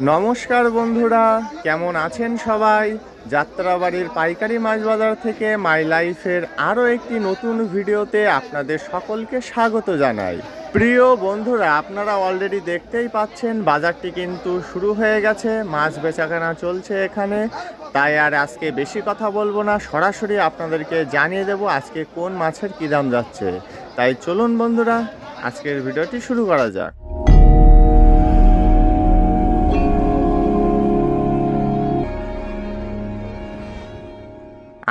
নমস্কার বন্ধুরা, কেমন আছেন সবাই? যাত্রাবাড়ির পাইকারি মাছ বাজার থেকে মাই লাইফের আরও একটি নতুন ভিডিওতে আপনাদের সকলকে স্বাগত জানাই। প্রিয় বন্ধুরা, আপনারা অলরেডি দেখতেই পাচ্ছেন, বাজারটি কিন্তু শুরু হয়ে গেছে, মাছ বেচাকেনা চলছে এখানে। তাই আর আজকে বেশি কথা বলব না, সরাসরি আপনাদেরকে জানিয়ে দেব আজকে কোন মাছের কী দাম যাচ্ছে। তাই চলুন বন্ধুরা, আজকের ভিডিওটি শুরু করা যাক।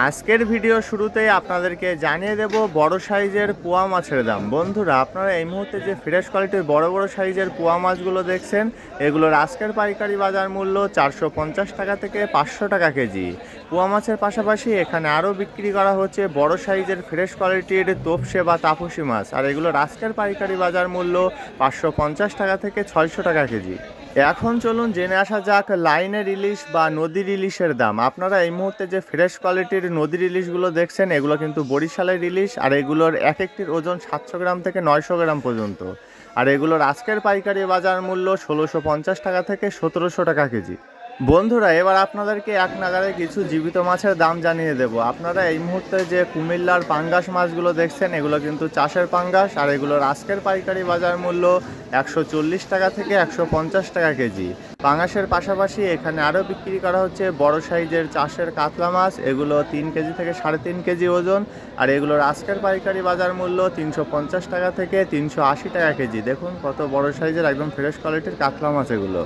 আজকের ভিডিও শুরুতেই আপনাদেরকে জানিয়ে দেব বড় সাইজের পোয়া মাছের দাম। বন্ধুরা, আপনারা এই মুহূর্তে যে ফ্রেশ কোয়ালিটির বড় বড় সাইজের পোয়া মাছগুলো দেখছেন, এগুলোর আজকের পাইকারি বাজার মূল্য চারশো পঞ্চাশ টাকা থেকে পাঁচশো টাকা কেজি। পোয়া মাছের পাশাপাশি এখানে আরও বিক্রি করা হচ্ছে বড় সাইজের ফ্রেশ কোয়ালিটির তোপসে বা তাপসি মাছ। আর এগুলোর আজকের পাইকারি বাজার মূল্য পাঁচশো পঞ্চাশ টাকা থেকে ছয়শো টাকা কেজি। এখন চলুন জেনে আসা যাক লাইনের ইলিশ বা নদীর ইলিশের দাম। আপনারা এই মুহূর্তে যে ফ্রেশ কোয়ালিটির নদীর ইলিশগুলো দেখছেন, এগুলো কিন্তু বরিশালের ইলিশ আর এগুলোর এক একটির ওজন সাতশো গ্রাম থেকে নয়শো গ্রাম পর্যন্ত। আর এগুলোর আজকের পাইকারি বাজার মূল্য ষোলোশো পঞ্চাশ টাকা থেকে সতেরোশো টাকা কেজি। বন্ধুরা, এবার আপনাদেরকে এক নাগারে কিছু জীবিত মাছের দাম জানিয়ে দেব। আপনারা এই মুহূর্তে যে কুমিল্লার পাঙ্গাস মাছগুলো দেখছেন, এগুলো কিন্তু চাষের পাঙ্গাস, আর এগুলোর আজকের পাইকারি বাজার মূল্য একশো চল্লিশ টাকা থেকে একশো পঞ্চাশ টাকা কেজি। পাঙ্গাসের পাশাপাশি এখানে আরও বিক্রি করা হচ্ছে বড় সাইজের চাষের কাতলা মাছ, এগুলো তিন কেজি থেকে সাড়ে তিন কেজি ওজন, আর এগুলোর আজকের পাইকারি বাজার মূল্য তিনশো পঞ্চাশ টাকা থেকে তিনশো আশি টাকা কেজি। দেখুন কত বড় সাইজের, একদম ফ্রেশ কোয়ালিটির কাতলা মাছ এগুলো।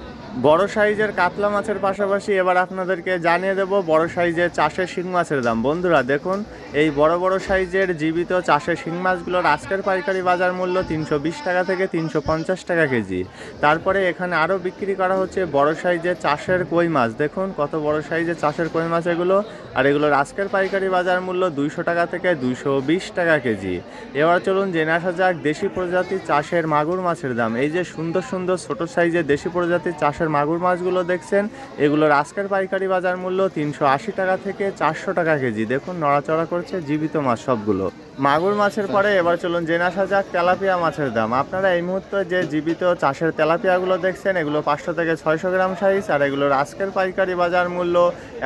বড় সাইজের কাতলা মাছের পাশাপাশি এবার আপনাদেরকে জানিয়ে দেব, বড় সাইজের চাষের শিং মাছের দাম। বন্ধুরা, দেখুন, এই বড় বড় সাইজের জীবিত চাষের শিং মাছগুলোর আজকের পাইকারি বাজার মূল্য তিনশো বিশ টাকা থেকে তিনশো পঞ্চাশ টাকা কেজি। তারপরে এখানে আরও বিক্রি করা হচ্ছে বড় সাইজের চাষের কই মাছ। দেখুন, কত বড় সাইজের চাষের কই মাছ এগুলো। আর এগুলোর আজকের পাইকারি বাজার মূল্য দুইশো টাকা থেকে দুইশো বিশ টাকা কেজি। এবার চলুন জেনে আসা যাক দেশি প্রজাতির চাষের মাগুর মাছের দাম। এই যে সুন্দর সুন্দর ছোট সাইজের দেশি প্রজাতির চাষের মাগুর মাছগুলো দেখছেন, এগুলোর আজকের পাইকারি বাজার মূল্য তিনশো আশি টাকা থেকে চারশো টাকা কেজি। দেখুন, নড়াচড়া করছে জীবিত মাছ সবগুলো। মাগুর মাছের পরে এবার চলুন জেনে আসা যাক তেলাপিয়া মাছের দাম। আপনারা এই মুহূর্তে যে জীবিত চাষের তেলাপিয়াগুলো দেখছেন, এগুলো পাঁচশো থেকে ছয়শো গ্রাম সাইজ, আর এগুলোর আজকের পাইকারি বাজার মূল্য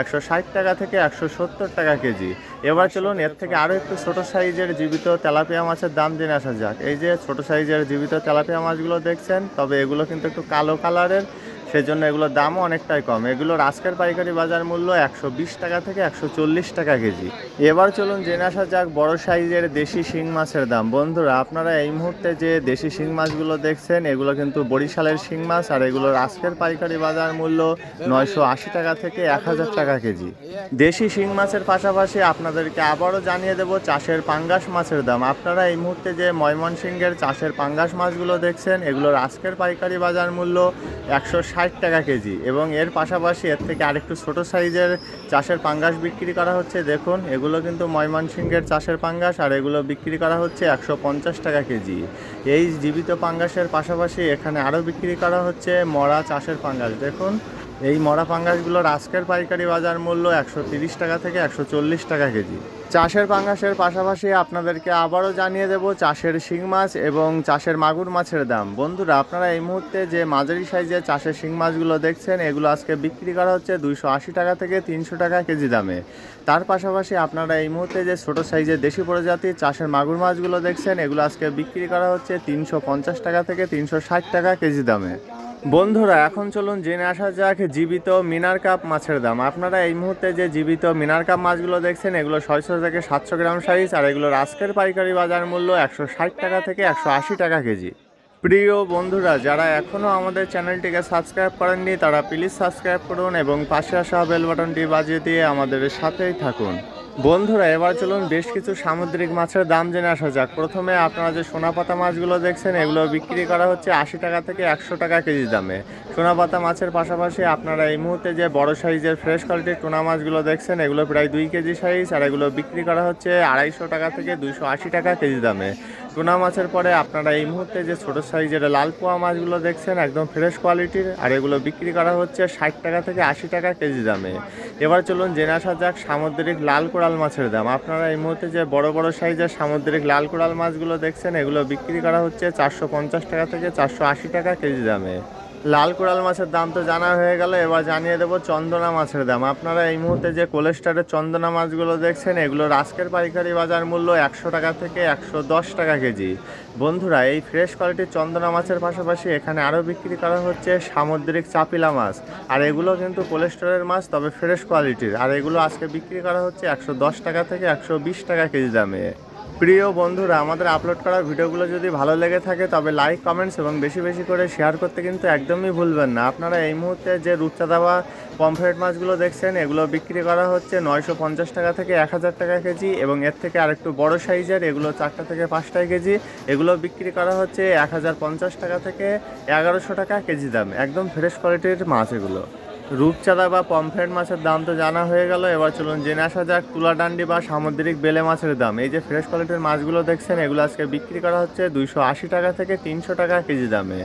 একশো ষাট টাকা থেকে একশো সত্তর টাকা কেজি। এবার চলুন এর থেকে আরও একটু ছোট সাইজের জীবিত তেলাপিয়া মাছের দাম জেনে আসা যাক। এই যে ছোট সাইজের জীবিত তেলাপিয়া মাছগুলো দেখছেন, তবে এগুলো কিন্তু একটু কালো কালারের। সেজন্য এগুলোর দামও অনেকটাই কম। এগুলোর আজকের পাইকারি বাজার মূল্য একশো বিশ টাকা থেকে একশো চল্লিশ টাকা কেজি। এবার চলুন জেনে আসা যাক বড় সাইজের দেশি শিং মাছের দাম। বন্ধুরা, আপনারা এই মুহূর্তে যে দেশি শিং মাছগুলো দেখছেন, এগুলো কিন্তু বরিশালের শিং মাছ আর এগুলোর আজকের পাইকারি বাজার মূল্য নয়শো আশি টাকা থেকে এক হাজার টাকা কেজি। দেশি শিং মাছের পাশাপাশি আপনাদেরকে আবারও জানিয়ে দেব চাষের পাঙ্গাস মাছের দাম। আপনারা এই মুহূর্তে যে ময়মনসিংহের চাষের পাঙ্গাস মাছগুলো দেখছেন, এগুলোর আজকের পাইকারি বাজার মূল্য একশো ষাট ষাট টাকা কেজি এবং এর পাশাপাশি এর থেকে আরেকটু ছোট সাইজের চাষের পাঙ্গাস বিক্রি করা হচ্ছে। দেখুন, এগুলো কিন্তু ময়মনসিংহের চাষের পাঙ্গাস আর এগুলো বিক্রি করা হচ্ছে একশো পঞ্চাশ টাকা কেজি। এই জীবিত পাঙ্গাসের পাশাপাশি এখানে আরও বিক্রি করা হচ্ছে মরা চাষের পাঙ্গাস। দেখুন, এই মরা পাঙ্গাসগুলোর আজকের পাইকারি বাজার মূল্য একশো টাকা থেকে একশো চল্লিশ টাকা কেজি। চাষের পাঙ্গাসের পাশাপাশি আপনাদেরকে আবারও জানিয়ে দেব চাষের শিং মাছ এবং চাষের মাগুর মাছের দাম। বন্ধুরা, আপনারা এই মুহূর্তে যে মাঝারি সাইজের চাষের শিং মাছগুলো দেখছেন, এগুলো আজকে বিক্রি করা হচ্ছে দুইশো আশি টাকা থেকে তিনশো টাকা কেজি দামে। তার পাশাপাশি আপনারা এই মুহূর্তে যে ছোট সাইজের দেশি প্রজাতির চাষের মাগুর মাছগুলো দেখছেন, এগুলো আজকে বিক্রি করা হচ্ছে তিনশো পঞ্চাশ টাকা থেকে তিনশো ষাট টাকা কেজি দামে। বন্ধুরা, এখন চলুন জেনে আসা যাক জীবিত মিনার কাপ মাছের দাম। আপনারা এই মুহূর্তে যে জীবিত মিনার কাপ মাছগুলো দেখছেন, এগুলো ছয়শো থেকে সাতশো গ্রাম সাইজ আর এগুলোর আজকের পাইকারি বাজার মূল্য একশো ষাট টাকা থেকে একশো আশি টাকা কেজি। প্রিয় বন্ধুরা, যারা এখনও আমাদের চ্যানেলটিকে সাবস্ক্রাইব করেননি, তারা প্লিজ সাবস্ক্রাইব করুন এবং পাশে আসা বেল বাটনটি বাজিয়ে দিয়ে আমাদের সাথেই থাকুন। বন্ধুরা, এবার চলুন বেশ কিছু সামুদ্রিক মাছের দাম জেনে আসা যাক। প্রথমে আপনারা যে সোনাপাতা মাছগুলো দেখছেন, এগুলো বিক্রি করা হচ্ছে আশি টাকা থেকে একশো টাকা কেজি দামে। সোনাপাতা মাছের পাশাপাশি আপনারা এই মুহূর্তে যে বড় সাইজের ফ্রেশ কোয়ালিটির টোনা মাছগুলো দেখছেন, এগুলো প্রায় দুই কেজি সাইজ, আর এগুলো বিক্রি করা হচ্ছে আড়াইশো টাকা থেকে দুইশো আশি টাকা কেজি দামে। টোনা মাছের পরে আপনারা এই মুহূর্তে যে ছোট সাইজের লাল পোয়া মাছগুলো দেখছেন, একদম ফ্রেশ কোয়ালিটির, আর এগুলো বিক্রি করা হচ্ছে ষাট টাকা থেকে আশি টাকা কেজি দামে। এবার চলুন জেনে আসা যাক সামুদ্রিক লাল কোরাল মাছের দাম। আপনারা এই মুহূর্তে যে বড় বড় সাইজের সামুদ্রিক লাল কোরাল মাছগুলো দেখছেন, এগুলো বিক্রি করা হচ্ছে চারশো পঞ্চাশ টাকা থেকে চারশো আশি টাকা কেজি দামে। লাল কোরাল মাছের দাম তো জানা হয়ে গেল, এবার জানিয়ে দেবো চন্দনা মাছের দাম। আপনারা এই মুহূর্তে যে কোলেস্টারের চন্দনা মাছগুলো দেখছেন, এগুলোর আজকের পাইকারি বাজার মূল্য একশো টাকা থেকে একশো দশ টাকা কেজি। বন্ধুরা, এই ফ্রেশ কোয়ালিটির চন্দনা মাছের পাশাপাশি এখানে আরও বিক্রি করা হচ্ছে সামুদ্রিক চাপিলা মাছ। আর এগুলো কিন্তু কোলেস্টারের মাছ, তবে ফ্রেশ কোয়ালিটির। আর এগুলো আজকে বিক্রি করা হচ্ছে একশো দশ টাকা থেকে একশো বিশ টাকা কেজি দামে। প্রিয় বন্ধুরা, আমাদের আপলোড করা ভিডিওগুলো যদি ভালো লেগে থাকে, তবে লাইক কমেন্টস এবং বেশি বেশি করে শেয়ার করতে কিন্তু একদমই ভুলবেন না। আপনারা এই মুহূর্তে যে রূপচাঁদা পমফ্রেট মাছগুলো দেখছেন, এগুলো বিক্রি করা হচ্ছে নয়শো পঞ্চাশ টাকা থেকে এক হাজার টাকা কেজি এবং এর থেকে আরেকটু বড় সাইজের, এগুলো চারটা থেকে পাঁচটায় কেজি। এগুলো বিক্রি করা হচ্ছে এক হাজার পঞ্চাশ টাকা থেকে এগারোশো টাকা কেজি দাম। একদম ফ্রেশ কোয়ালিটির মাছ এগুলো। রূপচাঁদা বা পমফ্রেট মাছের দাম তো জানা হয়ে গেল। এবার চলুন জেনে আসা যাক তুলাডান্ডি বা সামুদ্রিক বেলে মাছের দাম। এই যে ফ্রেশ কোয়ালিটির মাছগুলো দেখছেন, এগুলো আজকে বিক্রি করা হচ্ছে দুইশো আশি টাকা থেকে তিনশো টাকা কেজি দামে।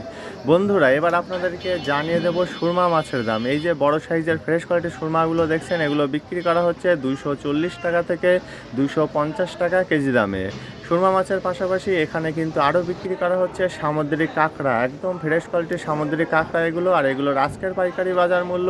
বন্ধুরা, এবার আপনাদেরকে জানিয়ে দেবো সুরমা মাছের দাম। এই যে বড় সাইজের ফ্রেশ কোয়ালিটির সুরমাগুলো দেখছেন, এগুলো বিক্রি করা হচ্ছে দুইশো চল্লিশ টাকা থেকে দুইশো পঞ্চাশ টাকা কেজি দামে। সুরমা মাছের পাশাপাশি এখানে কিন্তু আরও বিক্রি করা হচ্ছে সামুদ্রিক কাঁকড়া। একদম ফ্রেশ কোয়ালিটির সামুদ্রিক কাঁকড়া এগুলো। আর এগুলোর আজকের পাইকারি বাজার মূল্য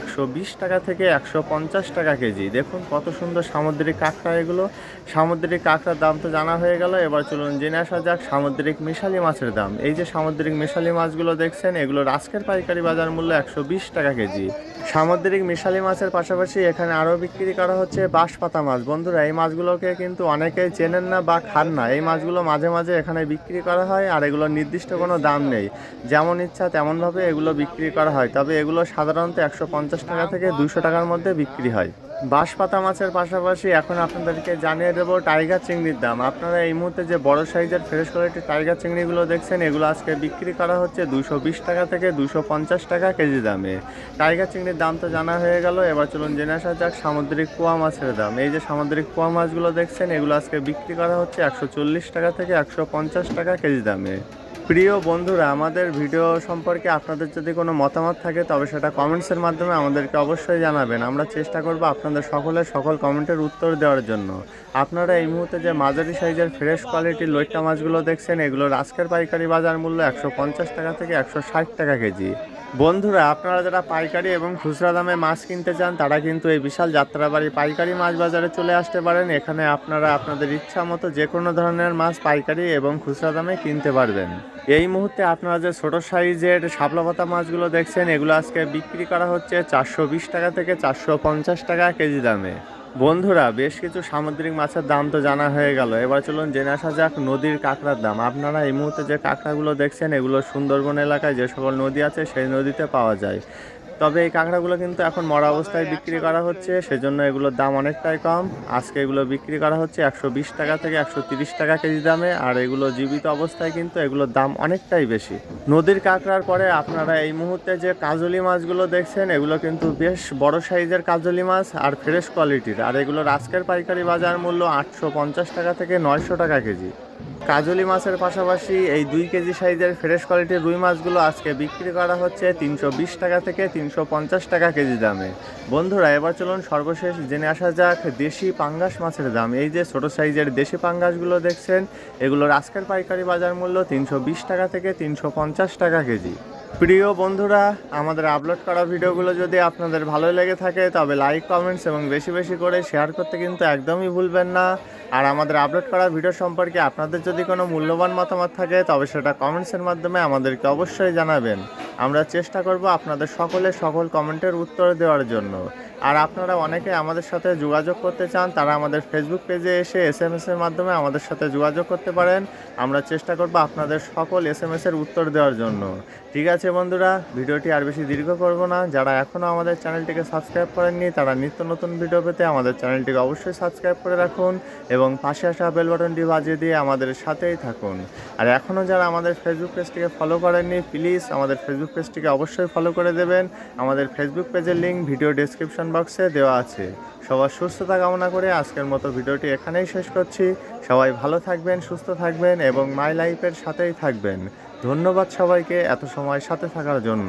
একশো বিশ টাকা থেকে একশো পঞ্চাশ টাকা কেজি। দেখুন কত সুন্দর সামুদ্রিক কাঁকড়া এগুলো। সামুদ্রিক কাঁকড়ার দাম তো জানা হয়ে গেল। এবার চলুন জেনে আসা যাক সামুদ্রিক মিশালি মাছের দাম। এই যে সামুদ্রিক মিশালি মাছগুলো দেখছেন, এগুলোর আজকের পাইকারি বাজার মূল্য একশো বিশ টাকা কেজি। সামুদ্রিক মিশালি মাছের পাশাপাশি এখানে আরও বিক্রি করা হচ্ছে বাঁশপাতা মাছ। বন্ধুরা, এই মাছগুলোকে কিন্তু অনেকেই চেনেন না বা খান না, এই মাছগুলো মাঝে মাঝে এখানে বিক্রি করা হয় আর এগুলো নির্দিষ্ট কোনো দাম নেই। যেমন ইচ্ছা তেমনভাবে এগুলো বিক্রি করা হয়, তবে এগুলো সাধারণত একশো পঞ্চাশ টাকা থেকে দুশো টাকার মধ্যে বিক্রি হয়। বাঁশপাতা মাছের পাশাপাশি এখন আপনাদেরকে জানিয়ে দেবো টাইগার চিংড়ির দাম। আপনারা এই মুহূর্তে যে বড় সাইজের ফ্রেশ কোয়ালিটির টাইগার চিংড়িগুলো দেখছেন, এগুলো আজকে বিক্রি করা হচ্ছে দুশো বিশ টাকা থেকে দুশো পঞ্চাশ টাকা কেজি দামে। টাইগার চিংড়ির দাম তো জানা হয়ে গেল, এবার চলুন জেনে আসা যাক সামুদ্রিক পোয়া মাছের দাম। এই যে সামুদ্রিক পোয়া মাছগুলো দেখছেন, এগুলো আজকে বিক্রি করা হচ্ছে একশো চল্লিশ টাকা থেকে একশো পঞ্চাশ টাকা কেজি দামে। প্রিয় বন্ধুরা, আমাদের ভিডিও সম্পর্কে আপনাদের যদি কোনো মতামত থাকে, তবে সেটা কমেন্টসের মাধ্যমে আমাদেরকে অবশ্যই জানাবেন। আমরা চেষ্টা করব আপনাদের সকলের সকল কমেন্টের উত্তর দেওয়ার জন্য। আপনারা এই মুহূর্তে যে মাঝারি সাইজের ফ্রেশ কোয়ালিটির লইট্টা মাছগুলো দেখছেন, এগুলোর আজকের পাইকারি বাজার মূল্য একশো পঞ্চাশ টাকা থেকে একশো ষাট টাকা কেজি। বন্ধুরা, আপনারা যারা পাইকারি এবং খুচরা দামে মাছ কিনতে চান, তারা কিন্তু এই বিশাল যাত্রাবাড়ি পাইকারি মাছ বাজারে চলে আসতে পারেন। এখানে আপনারা আপনাদের ইচ্ছা মতো যে কোনো ধরনের মাছ পাইকারি এবং খুচরা দামে কিনতে পারবেন। এই মুহূর্তে আপনারা যে ছোট সাইজের শাপলা পাতা মাছগুলো দেখছেন, এগুলো আজকে বিক্রি করা হচ্ছে চারশো বিশ টাকা থেকে চারশো পঞ্চাশ টাকা কেজি দামে। বন্ধুরা, বেশ কিছু সামুদ্রিক মাছের দাম তো জানা হয়ে গেল। এবার চলুন জেনে আসা যাক নদীর কাঁকড়ার দাম। আপনারা এই মুহূর্তে যে কাঁকড়াগুলো দেখছেন, এগুলো সুন্দরবন এলাকায় যে সকল নদী আছে, সেই নদীতে পাওয়া যায়। তবে এই কাঁকড়াগুলো কিন্তু এখন মরা অবস্থায় বিক্রি করা হচ্ছে, সেজন্য এগুলোর দাম অনেকটাই কম। আজকে এগুলো বিক্রি করা হচ্ছে একশো বিশ টাকা থেকে একশো টাকা কেজি দামে, আর এগুলো জীবিত অবস্থায় কিন্তু এগুলোর দাম অনেকটাই বেশি। নদীর কাঁকড়ার পরে আপনারা এই মুহূর্তে যে কাজলি মাছগুলো দেখছেন, এগুলো কিন্তু বেশ বড় সাইজের কাজলি মাছ আর ফ্রেশ কোয়ালিটির, আর এগুলোর আজকের পাইকারি বাজার মূল্য আটশো পঞ্চাশ টাকা থেকে নয়শো টাকা কেজি। কাজলি মাছের পাশাপাশি এই দুই কেজি সাইজের ফ্রেশ কোয়ালিটির রুই মাছগুলো আজকে বিক্রি করা হচ্ছে তিনশো বিশ টাকা থেকে তিনশো পঞ্চাশ টাকা কেজি দামে। বন্ধুরা, এবার চলুন সর্বশেষ জেনে আসা যাক দেশি পাঙ্গাস মাছের দাম। এই যে ছোট সাইজের দেশি পাঙ্গাসগুলো দেখছেন, এগুলোর আজকের পাইকারি বাজার মূল্য তিনশো বিশ টাকা থেকে তিনশো পঞ্চাশ টাকা কেজি। প্রিয় বন্ধুরা, আমাদের আপলোড করা ভিডিওগুলো যদি আপনাদের ভালো লেগে থাকে, তবে লাইক কমেন্টস এবং বেশি বেশি করে শেয়ার করতে কিন্তু একদমই ভুলবেন না। আর আমাদের আপলোড করা ভিডিও সম্পর্কে আপনাদের যদি কোনো মূল্যবান মতামত থাকে, তবে সেটা কমেন্টসের মাধ্যমে আমাদেরকে অবশ্যই জানাবেন। আমরা চেষ্টা করব আপনাদের সকলের সকল কমেন্টের উত্তর দেওয়ার জন্য। আর আপনারা অনেকে আমাদের সাথে যোগাযোগ করতে চান, তারা আমাদের ফেসবুক পেজে এসে এস এম এর মাধ্যমে আমাদের সাথে যোগাযোগ করতে পারেন। আমরা চেষ্টা করব আপনাদের সকল এস এম এর উত্তর দেওয়ার জন্য। ঠিক আছে বন্ধুরা, ভিডিওটি আর বেশি দীর্ঘ করব না। যারা এখনও আমাদের চ্যানেলটিকে সাবস্ক্রাইব করেননি, তারা নিত্য নতুন ভিডিও পেতে আমাদের চ্যানেলটিকে অবশ্যই সাবস্ক্রাইব করে রাখুন এবং পাশে আসা বেল বাটনটি বাজিয়ে দিয়ে আমাদের সাথেই থাকুন। আর এখনও যারা আমাদের ফেসবুক পেজটিকে ফলো করেননি প্লিজ আমাদের ফেসবুক পেজটিকে অবশ্যই ফলো করে দেবেন। আমাদের ফেসবুক পেজের লিঙ্ক ভিডিও ডেসক্রিপশন বক্সে দেওয়া আছে। সবার সুস্থতা কামনা করে আজকের মতো ভিডিওটি এখানেই শেষ করছি। সবাই ভালো থাকবেন, সুস্থ থাকবেন এবং মাই লাইফের সাথেই থাকবেন। ধন্যবাদ সবাইকে এত সময় সাথে থাকার জন্য।